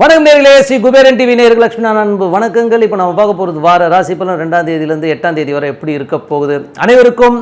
வணக்கம் நேர்களே ஸ்ரீ குபேரன் டிவி நேர்கள் லட்சுமி அன்பு வணக்கங்கள். இப்போ நம்ம பார்க்க போகிறது வார ராசி பலன் ரெண்டாம் தேதியிலேருந்து எட்டாம் தேதி வரை எப்படி இருக்க போகுது? அனைவருக்கும்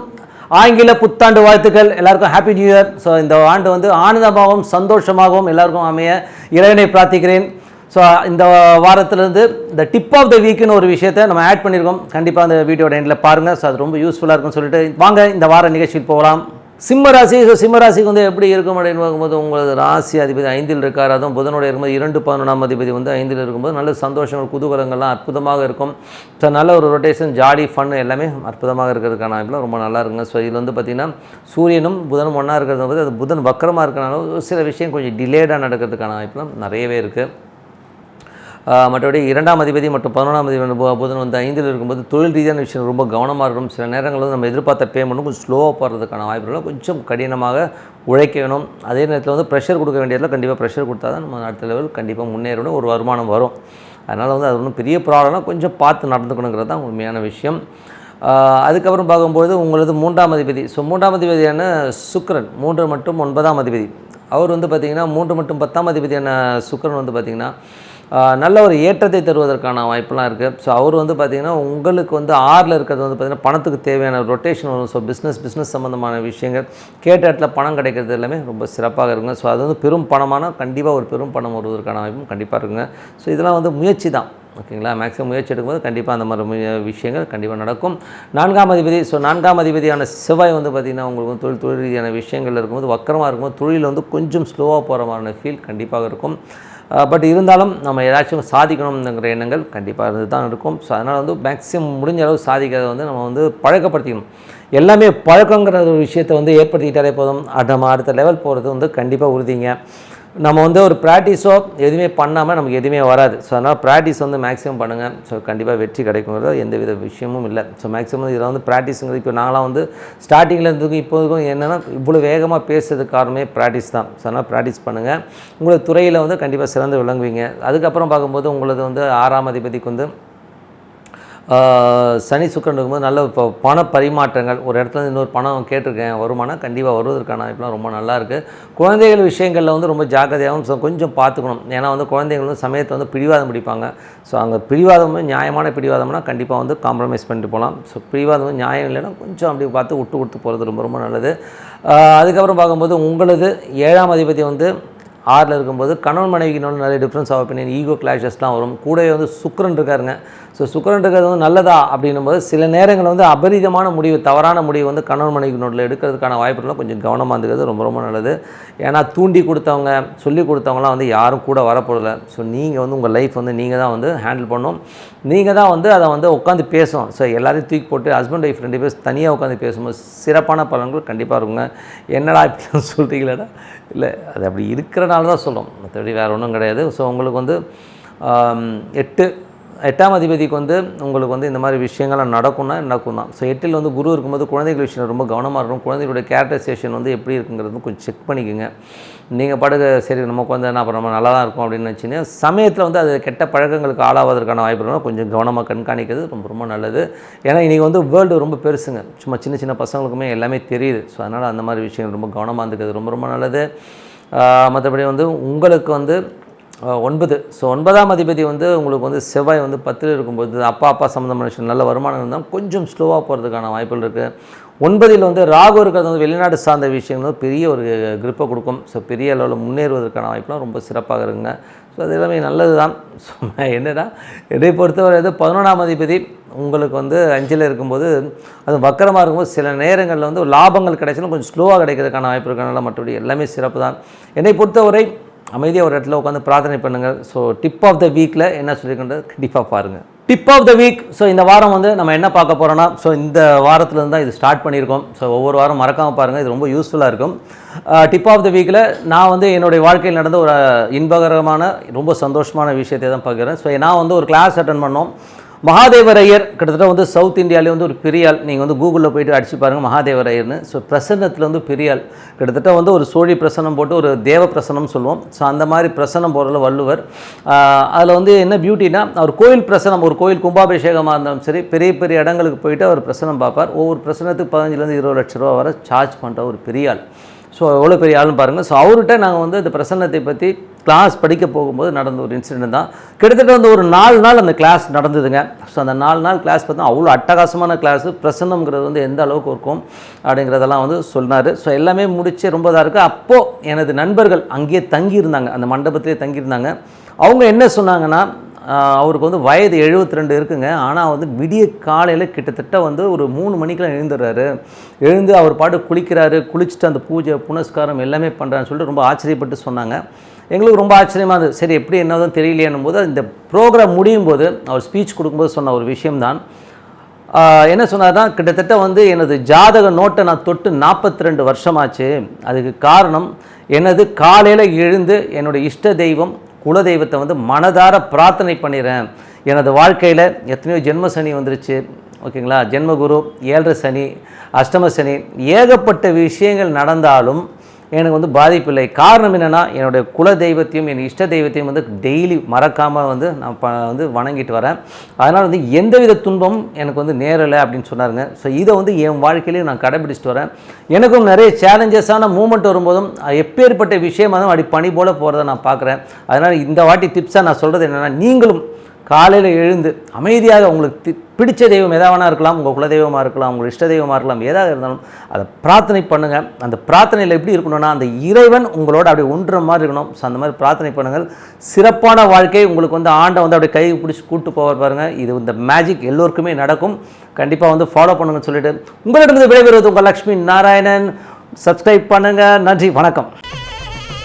ஆங்கில புத்தாண்டு வாழ்த்துக்கள். எல்லாருக்கும் ஹாப்பி நியூ இயர் ஸோ இந்த ஆண்டு வந்து ஆனந்தமாகவும் சந்தோஷமாகவும் எல்லாருக்கும் அமைய இறைவனை பிரார்த்திக்கிறேன். ஸோ இந்த வாரத்திலேருந்து இந்த டிப் ஆஃப் த வீக்குன்னு ஒரு விஷயத்தை நம்ம ஆட் பண்ணியிருக்கோம் கண்டிப்பாக அந்த வீடியோட எண்டில் பாருங்கள் ஸோ அது ரொம்ப யூஸ்ஃபுல்லாக இருக்கும்னு சொல்லிட்டு வாங்க இந்த வார நிகழ்ச்சிக்கு போகலாம். சிம்ம ராசி ஸோ சிம்ம ராசிக்கு வந்து எப்படி இருக்கும் அப்படின்னு பார்க்கும்போது உங்களது ராசி அதிபதி ஐந்தில் இருக்கார். அதுவும் புதனுடைய இருக்கும்போது இரண்டு பதினொன்றாம் அதிபதி வந்து ஐந்தில் இருக்கும்போது நல்ல சந்தோஷங்கள் குதூகலங்கள்லாம் அற்புதமாக இருக்கும். ஸோ நல்ல ஒரு ரொட்டேஷன் ஜாலி ஃபன் எல்லாமே அற்புதமாக இருக்கிறதுக்கான வாய்ப்புலாம் ரொம்ப நல்லா இருக்குங்க. ஸோ இதில் வந்து பார்த்திங்கன்னா சூரியனும் புதனும் ஒன்றா இருக்கிறது வந்து அது புதன் வக்கரமாக இருக்கிறனால ஒரு சில விஷயம் கொஞ்சம் டிலேடாக நடக்கிறதுக்கான வாய்ப்புலாம் நிறையவே இருக்குது மற்றபடி இரண்டாம் அதிபதி மற்றும் பதினொன்றாம் அதிபதி பு- புதன் வந்து ஐந்தில் இருக்கும்போது தொழில் ரீதியான விஷயம் ரொம்ப கவனமாக இருக்கணும். சில நேரங்களில் வந்து நம்ம எதிர்பார்த்த பேமெண்ட்டும் கொஞ்சம் ஸ்லோவாக போகிறதுக்கான வாய்ப்புகள் கொஞ்சம் கடினமாக உழைக்க வேணும் அதே நேரத்தில் வந்து ப்ரெஷர் கொடுக்க வேண்டியதில் கண்டிப்பாக ப்ரெஷர் கொடுத்தா தான் நம்ம அடுத்த லெவல் கண்டிப்பாக முன்னேறணும் ஒரு வருமானம் வரும். அதனால் வந்து அது ஒன்றும் பெரிய ப்ராப்ளம்னா கொஞ்சம் பார்த்து நடந்துக்கணுங்கிறது தான் உண்மையான விஷயம். அதுக்கப்புறம் பார்க்கும்போது உங்களது மூன்றாம் அதிபதி. ஸோ மூன்றாம் அதிபதியான சுக்கிரன். மூன்று மற்றும் ஒன்பதாம் அதிபதி. அவர் வந்து பார்த்திங்கன்னா மூன்று மற்றும் பத்தாம் அதிபதியான சுக்கிரன் வந்து பார்த்திங்கன்னா நல்ல ஒரு ஏற்றத்தை தருவதற்கான வாய்ப்பெல்லாம் இருக்குது ஸோ அவர் வந்து பார்த்திங்கன்னா உங்களுக்கு வந்து ஆறில் இருக்கிறது வந்து பார்த்திங்கன்னா பணத்துக்கு தேவையான ரொட்டேஷன் வரும். ஸோ பிஸ்னஸ் பிஸ்னஸ் சம்மந்தமான விஷயங்கள் கேட்ட இடத்துல பணம் கிடைக்கிறது எல்லாமே ரொம்ப சிறப்பாக இருக்குங்க. ஸோ அது வந்து பெரும் பணமான கண்டிப்பாக ஒரு பெரும் பணம் வருவதற்கான வாய்ப்பும் கண்டிப்பாக இருக்குங்க. ஸோ இதெல்லாம் வந்து முயற்சி தான். ஓகேங்களா? மேக்ஸிமம் முயற்சி எடுக்கும்போது கண்டிப்பாக அந்த மாதிரி விஷயங்கள் கண்டிப்பாக நடக்கும். நான்காம் அதிபதி ஸோ நான்காம் அதிபதியான செவ்வாய் வந்து பார்த்திங்கன்னா உங்களுக்கு வந்து தொழில் தொழில் ரீதியான விஷயங்கள் இருக்கும்போது வக்கரமாக இருக்கும்போது தொழில் வந்து கொஞ்சம் ஸ்லோவாக போகிற மாதிரியான ஃபீல் கண்டிப்பாக இருக்கும். பட் இருந்தாலும் நம்ம ஏதாச்சும் சாதிக்கணுங்கிற எண்ணங்கள் கண்டிப்பாக இருந்து தான் இருக்கும். ஸோ அதனால் வந்து மேக்ஸிமம் முடிஞ்ச அளவு சாதிக்கிறத வந்து நம்ம வந்து பழக்கப்படுத்திக்கணும். எல்லாமே பழக்கங்கிற ஒரு விஷயத்தை வந்து ஏற்படுத்திக்கிட்டாலே போதும். நம்ம அடுத்த லெவல் போகிறது வந்து கண்டிப்பாக உறுதிங்க. நம்ம வந்து ஒரு ப்ராக்டிஸோ எதுவுமே பண்ணாமல் நமக்கு எதுவுமே வராது. ஸோ அதனால் ப்ராக்டிஸ் வந்து மேக்ஸிமம் பண்ணுங்கள் ஸோ கண்டிப்பாக வெற்றி கிடைக்குங்கிறது எந்த வித விஷயமும் இல்லை. ஸோ மேக்ஸிமம் இதில் வந்து ப்ராக்டிஸுங்கிறது இப்போ நாங்களாம் வந்து ஸ்டார்டிங்கில் இருந்ததுக்கும் இப்போதுக்கும் என்னென்னா இவ்வளோ வேகமாக பேசுறதுக்கு காரணமே ப்ராக்டிஸ் தான். ஸோ அதனால் ப்ராக்டிஸ் பண்ணுங்கள் உங்களோட துறையில் வந்து கண்டிப்பாக சிறந்து விளங்குவீங்க. அதுக்கப்புறம் பார்க்கும்போது உங்களது வந்து ஆறாம் அதிபதிக்கு வந்து சனி சுக்கரன் இருக்கும்போது நல்ல இப்போ பண பரிமாற்றங்கள் ஒரு இடத்துல இருந்து இன்னொரு பணம் கேட்டிருக்கேன் வருமானம் கண்டிப்பாக வருவதற்கான வாய்ப்புலாம் ரொம்ப நல்லா இருக்குது குழந்தைகள் விஷயங்களில் வந்து ரொம்ப ஜாக்கிரதையாகவும் கொஞ்சம் பார்த்துக்கணும். ஏன்னா வந்து குழந்தைகள் வந்து சமயத்தை வந்து பிடிவாதம் பிடிப்பாங்க. ஸோ அங்கே பிடிவாதம் நியாயமான பிடிவாதம்னா கண்டிப்பாக வந்து காம்ப்ரமைஸ் பண்ணிட்டு போகலாம். ஸோ பிடிவாதம் வந்து நியாயம் இல்லைன்னா கொஞ்சம் அப்படி பார்த்து விட்டு கொடுத்து போகிறது ரொம்ப ரொம்ப நல்லது. அதுக்கப்புறம் பார்க்கும்போது உங்களது ஏழாம் அதிபதி வந்து ஆறில் இருக்கும்போது கணவன் மனைவிக்கு இன்னொன்று நிறைய டிஃப்ரென்ஸ் ஆஃப் ஒப்பீனியன் ஈகோ கிளாஷஸ்லாம் வரும். கூடவே வந்து சுக்கரன் இருக்காருங்க. ஸோ சுக்கரன் இருக்கிறது வந்து நல்லதா அப்படின்னும் போது சில நேரங்களில் வந்து அபரிதமான முடிவு தவறான முடிவு வந்து கணவன் மனைவிக்கு நோட்டில் எடுக்கிறதுக்கான வாய்ப்புகள்லாம் கொஞ்சம் கவனமாக இருந்துக்கிறது ரொம்ப ரொம்ப நல்லது. ஏன்னா தூண்டி கொடுத்தவங்க சொல்லி கொடுத்தவங்களாம் வந்து யாரும் கூட வரப்போதில்ல ஸோ நீங்கள் வந்து உங்கள் லைஃப் வந்து நீங்கள் தான் வந்து ஹேண்டில் பண்ணணும். நீங்கள் தான் வந்து அதை வந்து உட்காந்து பேசணும். ஸோ எல்லாரையும் தூக்கி போட்டு ஹஸ்பண்ட் ஒய்ஃப் ரெண்டு பேர் தனியாக உட்காந்து பேசும்போது சிறப்பான பலன்கள் கண்டிப்பாக இருக்குங்க. என்னடா இப்படிலாம் சொல்கிறீங்களடா இல்லை அது அப்படி இருக்கிற இருக்கிறனால தான் சொல்லும். மற்றபடி வேறு ஒன்றும் கிடையாது. ஸோ உங்களுக்கு வந்து எட்டு எட்டாம் அதிபதிக்கு வந்து உங்களுக்கு வந்து இந்த மாதிரி விஷயங்கள்லாம் நடக்கும்னா நடக்கும் தான் ஸோ எட்டில் வந்து குரு இருக்கும்போது குழந்தைகள் விஷயம் ரொம்ப கவனமாக இருக்கும் குழந்தைகளுடைய கேரக்டரைசேஷன் வந்து எப்படி இருக்குங்கிறது கொஞ்சம் செக் பண்ணிக்கோங்க. நீங்கள் படுக சரி நம்ம குழந்தை என்ன அப்புறம் நம்ம நல்லா தான் இருக்கும் அப்படின்னு நினச்சிங்கன்னா சமயத்தில் வந்து அது கெட்ட பழக்கங்களுக்கு ஆளாவதற்கான வாய்ப்பு இருந்தால் கொஞ்சம் கவனமாக கண்காணிக்கிறது ரொம்ப ரொம்ப நல்லது. ஏன்னா இன்றைக்கி வந்து வேர்ல்டு ரொம்ப பெருசுங்க. சும்மா சின்ன சின்ன பசங்களுக்குமே எல்லாமே தெரியுது. ஸோ அதனால் அந்த மாதிரி விஷயங்கள் ரொம்ப கவனமாக இருந்துக்கிறது ரொம்ப ரொம்ப நல்லது. மற்றபடி வந்து உங்களுக்கு வந்து ஒன்பது. ஸோ ஒன்பதாம் அதிபதி வந்து உங்களுக்கு வந்து செவ்வாய் வந்து பத்தில் இருக்கும்போது அப்பா அப்பா சம்மந்தமான விஷயம் நல்ல வருமானம் இருந்தால் கொஞ்சம் ஸ்லோவாக போகிறதுக்கான வாய்ப்புகள் இருக்குது ஒன்பதில் வந்து ராகு இருக்கிறது வந்து வெளிநாடு சார்ந்த விஷயங்கள் வந்து பெரிய ஒரு grip-அ கொடுக்கும். ஸோ பெரிய அளவில் முன்னேறுவதற்கான வாய்ப்புலாம் ரொம்ப சிறப்பாக இருக்குங்க. ஸோ அது எல்லாமே நல்லது தான் ஸோ என்னடா என்னை பொறுத்தவரை வந்து பதினொன்றாம் அதிபதி உங்களுக்கு வந்து அஞ்சில் இருக்கும்போது அது வக்கரமாக இருக்கும்போது சில நேரங்களில் வந்து லாபங்கள் கிடைச்சாலும் கொஞ்சம் ஸ்லோவாக கிடைக்கிறதுக்கான வாய்ப்பு இருக்கனால மற்றபடி எல்லாமே சிறப்பு தான் என்னை பொறுத்தவரை அமைதியாக ஒரு இடத்துல உட்காந்து பிரார்த்தனை பண்ணுங்கள். ஸோ டிப் ஆஃப் த வீக்கில் என்ன சொல்லியிருக்கின்றது? கண்டிப்பாக பாருங்கள் tip of the week so இந்த வாரம் வந்து நம்ம என்ன பார்க்க போகிறோன்னா ஸோ இந்த வாரத்துலேருந்து தான் இது ஸ்டார்ட் பண்ணியிருக்கோம். ஸோ ஒவ்வொரு வாரம் மறக்காமல் பாருங்கள் இது ரொம்ப யூஸ்ஃபுல்லாக இருக்கும். டிப் ஆஃப் த வீக்கில் நான் வந்து என்னுடைய வாழ்க்கையில் நடந்த ஒரு இன்பகரமான ரொம்ப சந்தோஷமான விஷயத்தை தான் பார்க்குறேன் ஸோ நான் வந்து ஒரு கிளாஸ் அட்டன் பண்ணோம். மகாதேவரையர் கிட்டத்தட்ட வந்து சவுத் இந்தியாவிலே வந்து ஒரு பெரியால் நீங்கள் வந்து கூகுளில் போயிட்டு அடிச்சு பாருங்கள் மகாதேவரையர்னு. ஸோ பிரசன்னத்தில் வந்து பெரியால் கிட்டத்தட்ட வந்து ஒரு சோழி பிரசன்னம் போட்டு ஒரு தேவ பிரசனம் சொல்லுவோம். ஸோ அந்த மாதிரி பிரசன்னம் போகிறதுல வள்ளுவர். அதில் வந்து என்ன பியூட்டினா அவர் கோயில் பிரசனம் ஒரு கோயில் கும்பாபிஷேகமாக இருந்தாலும் சரி பெரிய பெரிய இடங்களுக்கு போயிட்டு அவர் பிரசனம் பார்ப்பார். ஒவ்வொரு பிரசனத்துக்கு பதினஞ்சுலேருந்து இருபது லட்ச ரூபா வர சார்ஜ் பண்ணுற ஒரு பெரியாள். ஸோ எவ்வளோ பெரிய ஆளுன்னு பாருங்கள். ஸோ அவர்கிட்ட நாங்கள் வந்து இந்த பிரசன்னத்தை பற்றி கிளாஸ் படிக்க போகும்போது நடந்த ஒரு இன்சிடென்ட் தான். கிட்டத்தட்ட வந்து ஒரு நாலு நாள் அந்த கிளாஸ் நடந்ததுங்க. ஸோ அந்த நாலு நாள் கிளாஸ் பார்த்தா அவ்வளோ அட்டகாசமான கிளாஸ் பிரசன்னம்ங்கிறது வந்து எந்த அளவுக்கு இருக்கும் அப்படிங்கிறதெல்லாம் வந்து சொன்னார். ஸோ எல்லாமே முடிச்சு ரொம்ப இதாக இருக்குது அப்போது எனது நண்பர்கள் அங்கேயே தங்கியிருந்தாங்க. அந்த மண்டபத்திலே தங்கியிருந்தாங்க. அவங்க என்ன சொன்னாங்கன்னா அவருக்கு வந்து வயது 72 ரெண்டு இருக்குங்க. ஆனால் வந்து விடிய காலையில் கிட்டத்தட்ட வந்து ஒரு மூணு மணிக்கெலாம் எழுந்துடுறாரு. எழுந்து அவர் பாட்டு குளிக்கிறாரு. குளிச்சுட்டு அந்த பூஜை புனஸ்காரம் எல்லாமே பண்ணுறான்னு சொல்லிட்டு ரொம்ப ஆச்சரியப்பட்டு சொன்னாங்க. எங்களுக்கு ரொம்ப ஆச்சரியமாக இருந்தது. சரி எப்படி என்னதும் தெரியலையேனும் போது இந்த ப்ரோக்ராம் முடியும் போது அவர் ஸ்பீச் கொடுக்கும்போது சொன்ன ஒரு விஷயம்தான். என்ன சொன்னார்னா கிட்டத்தட்ட வந்து எனது ஜாதக நோட்டை நான் தொட்டு நாற்பத்தி ரெண்டு வருஷமாச்சு. அதுக்கு காரணம் எனது காலையில் எழுந்து என்னுடைய இஷ்ட தெய்வம் குலதெய்வத்தை வந்து மனதார பிரார்த்தனை பண்ணிடுறேன் எனது வாழ்க்கையில் எத்தனையோ ஜென்ம சனி வந்துருச்சு. ஓகேங்களா? ஜென்மகுரு ஏழரை சனி அஷ்டம சனி ஏகப்பட்ட விஷயங்கள் நடந்தாலும் எனக்கு வந்து பாதிப்பில்லை காரணம் என்னென்னா என்னுடைய குல தெய்வத்தையும் என் இஷ்ட தெய்வத்தையும் வந்து டெய்லி மறக்காமல் வந்து நான் ப வந்து வணங்கிட்டு வரேன். அதனால் வந்து எந்தவித துன்பமும் எனக்கு வந்து நேரலை அப்படின்னு சொன்னாருங்க. ஸோ இதை வந்து என் வாழ்க்கையிலையும் நான் கடைபிடிச்சிட்டு வரேன். எனக்கும் நிறைய சேலஞ்சஸான மூமெண்ட் வரும்போதும் எப்பேற்பட்ட விஷயமா தான் அப்படி பணி போல் போகிறத நான் பார்க்குறேன். அதனால் இந்த வாட்டி டிப்ஸாக நான் சொல்கிறது என்னென்னா நீங்களும் காலையில் எழுந்து அமைதியாக உங்களுக்கு தி- பிடிச்ச தெய்வம் எதா வேணா இருக்கலாம் உங்கள் குலதெய்வமாக இருக்கலாம் உங்கள் இஷ்ட தெய்வமாக இருக்கலாம் எதாக இருந்தாலும் அதை பிரார்த்தனை பண்ணுங்கள் அந்த பிரார்த்தனையில் எப்படி இருக்கணும்னா அந்த இறைவன் உங்களோட அப்படியே ஒன்றுற மாதிரி இருக்கணும். ஸோ அந்த மாதிரி பிரார்த்தனை பண்ணுங்கள். சிறப்பான வாழ்க்கை உங்களுக்கு வந்து ஆண்டை வந்து அப்படியே கை பிடிச்சி கூட்டு போவார் பாருங்கள் இது இந்த மேஜிக் எல்லோருக்குமே நடக்கும். கண்டிப்பாக வந்து ஃபாலோ பண்ணுங்கன்னு சொல்லிட்டு உங்களிடமிருந்து விடைபெறுவது உங்கள் லக்ஷ்மி நாராயணன். சப்ஸ்கிரைப் பண்ணுங்கள் நன்றி. வணக்கம்.